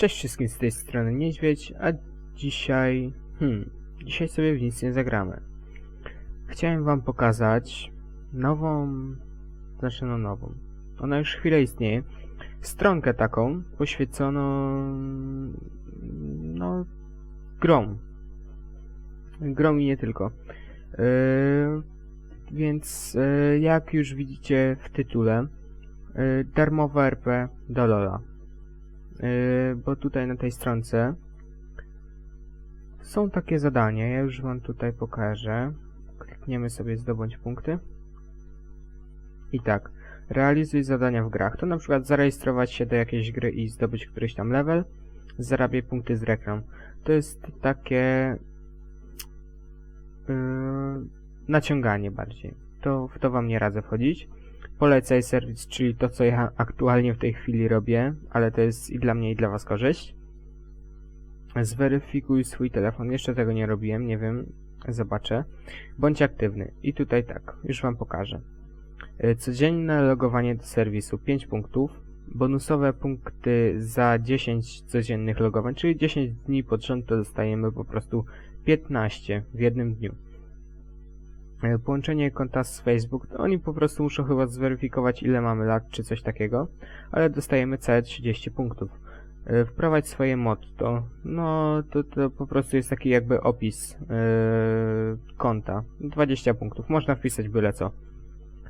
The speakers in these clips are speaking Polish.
Cześć wszystkim z tej strony Niedźwiedź, a dzisiaj... Hmm, dzisiaj sobie w nic nie zagramy. Chciałem wam pokazać nową... Znaczy no nową. Ona już chwilę istnieje. Stronkę taką poświęconą... No... Grom. Grom i nie tylko. Yy, więc yy, jak już widzicie w tytule, yy, darmowe RP do Lola. Yy, bo tutaj na tej stronce są takie zadania. Ja już wam tutaj pokażę. Klikniemy sobie zdobądź punkty. I tak, realizuj zadania w grach. To na przykład zarejestrować się do jakiejś gry i zdobyć któryś tam level. Zarabiaj punkty z reklam. To jest takie yy, naciąganie bardziej. To w to wam nie radzę wchodzić. Polecaj serwis, czyli to, co ja aktualnie w tej chwili robię, ale to jest i dla mnie, i dla was korzyść. Zweryfikuj swój telefon. Jeszcze tego nie robiłem, nie wiem, zobaczę. Bądź aktywny. I tutaj tak, już wam pokażę. Y, Codzienne logowanie do serwisu 5 punktów. Bonusowe punkty za 10 codziennych logowań, czyli 10 dni pod rząd to dostajemy po prostu 15 w jednym dniu. E, Połączenie konta z Facebook, to oni po prostu muszą chyba zweryfikować ile mamy lat czy coś takiego, ale dostajemy całe 30 punktów. E, Wprowadź swoje motto, no to, to po prostu jest taki jakby opis e, konta. 20 punktów, można wpisać byle co.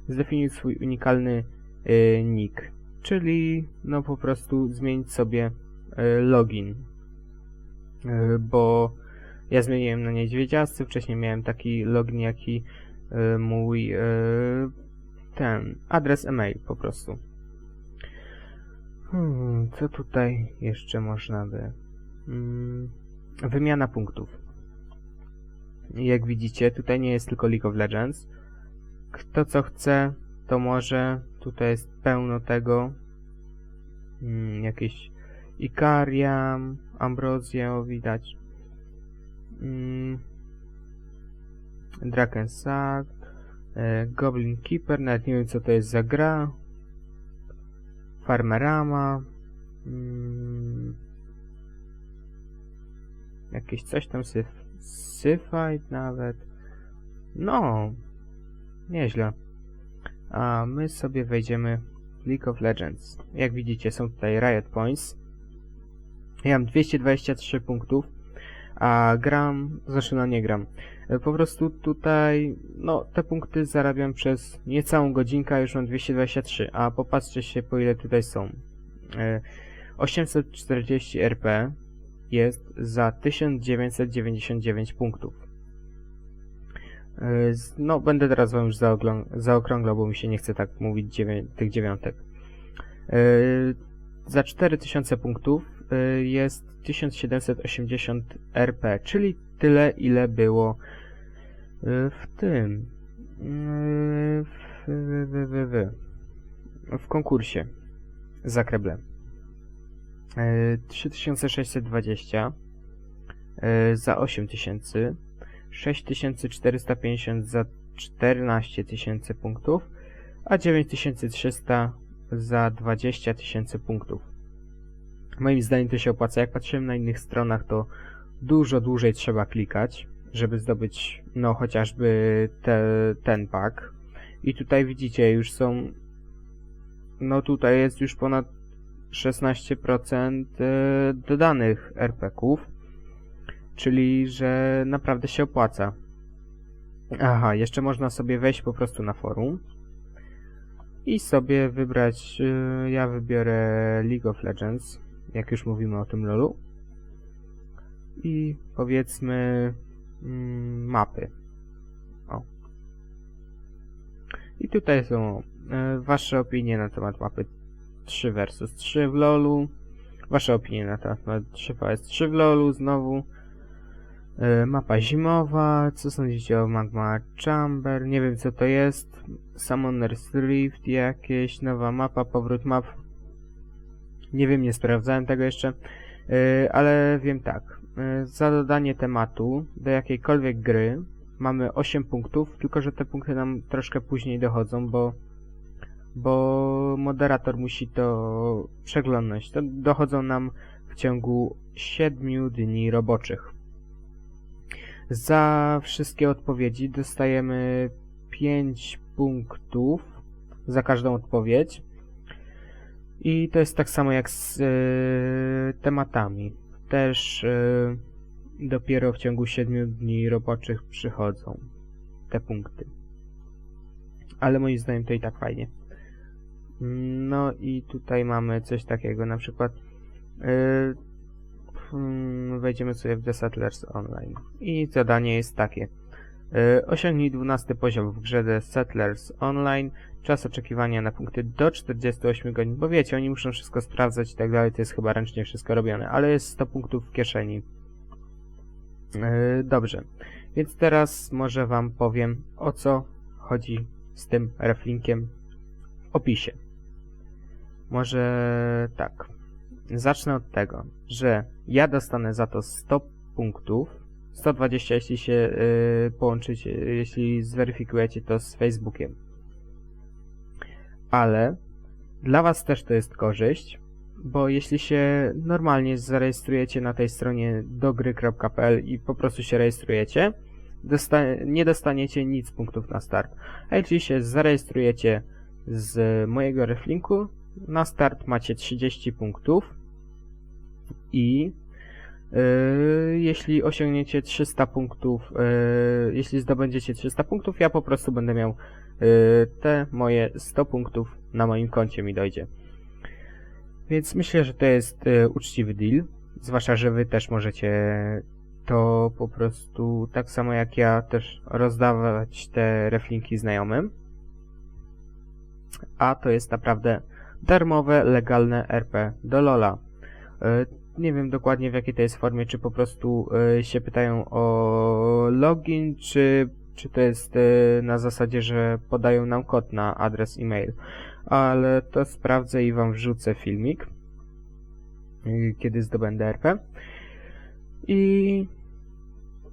Zdefiniuj swój unikalny e, nick, czyli no po prostu zmienić sobie e, login, E, bo ja zmieniłem na niedźwiedziasty, wcześniej miałem taki login, jaki y, mój y, ten adres e-mail po prostu. Hmm, co tutaj jeszcze można by? Hmm, wymiana punktów. Jak widzicie, tutaj nie jest tylko League of Legends. Kto co chce, to może. Tutaj jest pełno tego. Hmm, jakieś Ikariam, Ambrozio widać. Mm. E, Goblin Keeper, nawet nie wiem co to jest za gra. Farmerama. Mm. Jakieś coś tam syf, Syfite nawet. No, nieźle. A my sobie wejdziemy w League of Legends. Jak widzicie są tutaj Riot Points. Ja mam 223 punktów a gram, znaczy no nie gram. E, Po prostu tutaj, no te punkty zarabiam przez niecałą godzinkę, już mam 223, a popatrzcie się po ile tutaj są. E, 840 RP jest za 1999 punktów. E, No, będę teraz wam już zaokrąglał, bo mi się nie chce tak mówić dziewię- tych dziewiątek. E, Za 4000 punktów jest 1780 RP, czyli tyle, ile było y, w tym. y, W, w, w, w, konkursie za kreble. Y, 3620 y, za 8000, 6450 za 14 tysięcy punktów, a 9300 za 20 tysięcy punktów. Moim zdaniem to się opłaca. Jak patrzyłem na innych stronach, to dużo dłużej trzeba klikać, żeby zdobyć, no chociażby te, ten pak. I tutaj widzicie, już są, no tutaj jest już ponad 16% e, dodanych RP-ków, czyli że naprawdę się opłaca. Aha, jeszcze można sobie wejść po prostu na forum i sobie wybrać, y, ja wybiorę League of Legends, jak już mówimy o tym lolu. I powiedzmy mm, mapy. O. I tutaj są y, wasze opinie na temat mapy 3 versus 3 w lolu. Wasze opinie na temat mapy 3 vs 3 w lolu znowu. Y, Mapa zimowa, co sądzicie o Magma Chamber? Nie wiem co to jest. Summoner's Rift jakieś, nowa mapa, powrót map. Nie wiem, nie sprawdzałem tego jeszcze, Yy, ale wiem tak. Yy, za dodanie tematu do jakiejkolwiek gry mamy 8 punktów, tylko że te punkty nam troszkę później dochodzą, bo bo moderator musi to przeglądnąć. To dochodzą nam w ciągu 7 dni roboczych. Za wszystkie odpowiedzi dostajemy 5 punktów za każdą odpowiedź. I to jest tak samo jak z e, tematami. Też e, dopiero w ciągu 7 dni roboczych przychodzą te punkty. Ale moim zdaniem to i tak fajnie. No i tutaj mamy coś takiego, na przykład hmm, wejdziemy sobie w The Settlers Online i zadanie jest takie. Yy, osiągnij 12 poziom w grze The Settlers Online. Czas oczekiwania na punkty do 48 godzin, bo wiecie, oni muszą wszystko sprawdzać i tak dalej, to jest chyba ręcznie wszystko robione, ale jest 100 punktów w kieszeni. Yy, dobrze, więc teraz może wam powiem o co chodzi z tym reflinkiem w opisie. Może tak. Zacznę od tego, że ja dostanę za to 100 punktów. 120 jeśli się yy, połączycie, jeśli zweryfikujecie to z Facebookiem. Ale dla was też to jest korzyść, bo jeśli się normalnie zarejestrujecie na tej stronie dogry.pl i po prostu się rejestrujecie, dosta nie dostaniecie nic punktów na start. A jeśli się zarejestrujecie z mojego reflinku, na start macie 30 punktów i jeśli osiągniecie 300 punktów, yy, jeśli zdobędziecie 300 punktów, ja po prostu będę miał yy, te moje 100 punktów na moim koncie mi dojdzie. Więc myślę, że to jest yy, uczciwy deal, zwłaszcza, że wy też możecie to po prostu tak samo jak ja też rozdawać te reflinki znajomym. A to jest naprawdę darmowe, legalne RP do Lola. Nie wiem dokładnie w jakiej to jest formie, czy po prostu e, się pytają o login, czy, czy to jest e, na zasadzie, że podają nam kod na adres e-mail. Ale to sprawdzę i wam wrzucę filmik, e, kiedy zdobędę RP. I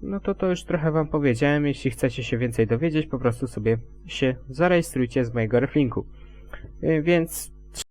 no to to już trochę wam powiedziałem. Jeśli chcecie się więcej dowiedzieć, po prostu sobie się zarejestrujcie z mojego reflinku. E, Więc